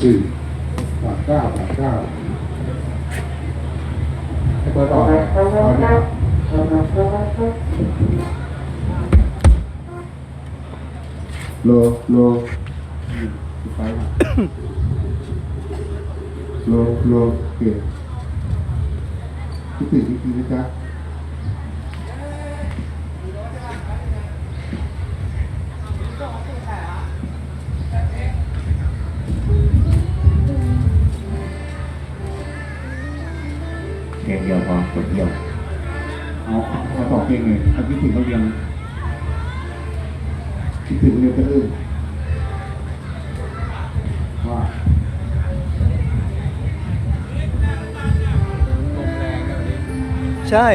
สี่บาทเก้าบาทเก้าให้เปิดอ อกเนี่ยเอาเนี่ยโลโลอืมไปมาโลโลโอเคคิดถึงจริงๆนะจ๊ะเพลงเดียวพอกดเดียวเอาเอาเอาสองเพลงเลยเอาคิดถึงเราเรียนคิดถึงเรียนก็เอื้อว่าใช่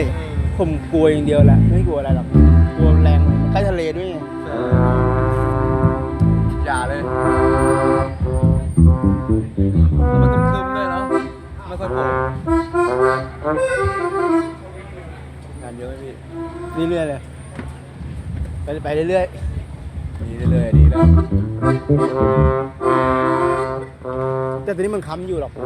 ผมกลัวอย่างเดียวแหละ ไม่กลัวอะไรหรอก กลัวแรงมันใกล้ทะเลด้วยไงอย่าเลยแล้วมันคึมๆด้วยเนาะไม่ค่อยโผล่ งานเยอะไหมพี่เรื่อยๆเลย ไปไปเรื่อยดีเรื่อยๆดีแล้วๆแต่ตอนนี้มันค้ำอยู่หรอกเ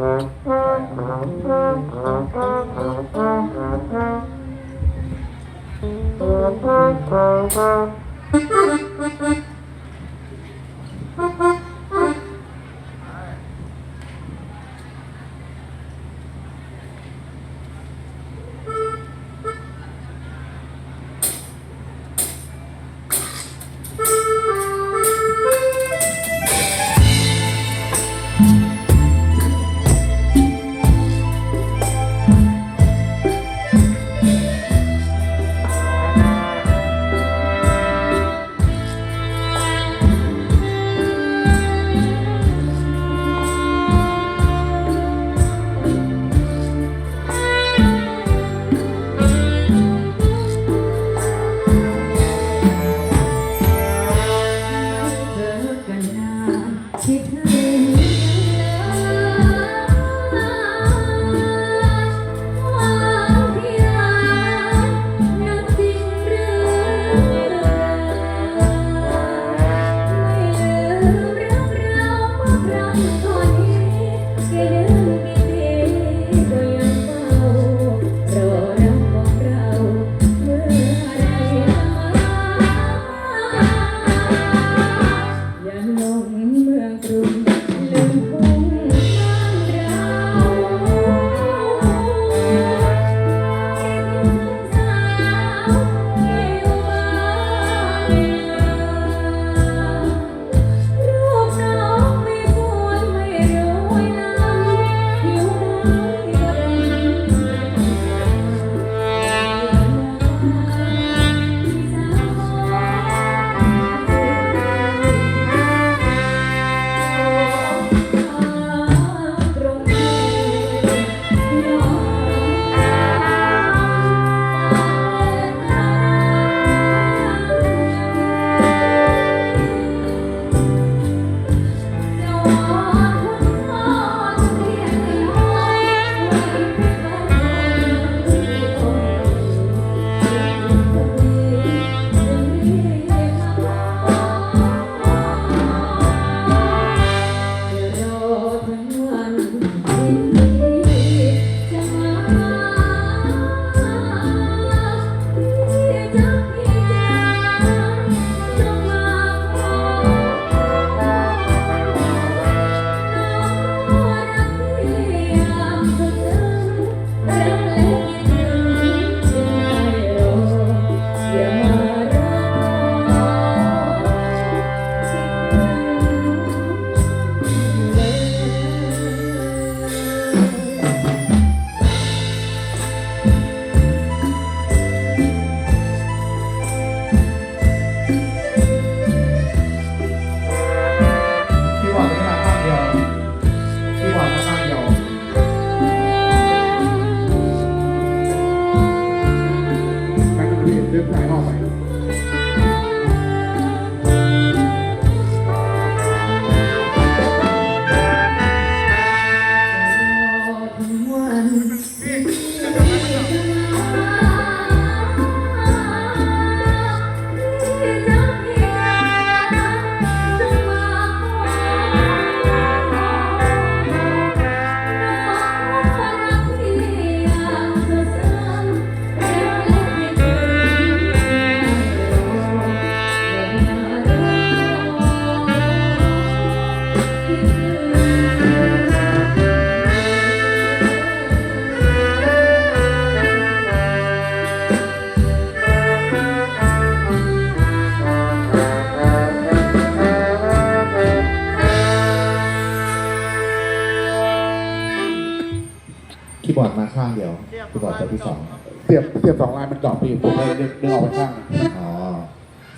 ข้างเดียวพี่บอลตัวที่สองเสียบเสียบสองลายมันดรอปไปอีกผมเลยดึงดึงออกไปข้างหนึ่งอ๋อ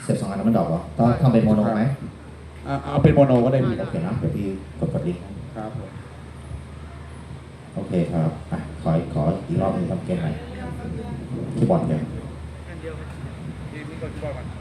เสียบสองอันแล้วมันดอกเหรอต้องทำเป็นโมโนไหมอะเอาเป็นโมโนก็ได้พี่โอเคนะเดี๋ยวพี่กดกดลิงก์ครับผมโอเคครับอะขอขออีกรอบหนึงทำเกมใหม่คีย์บอร์ดเดียวโอ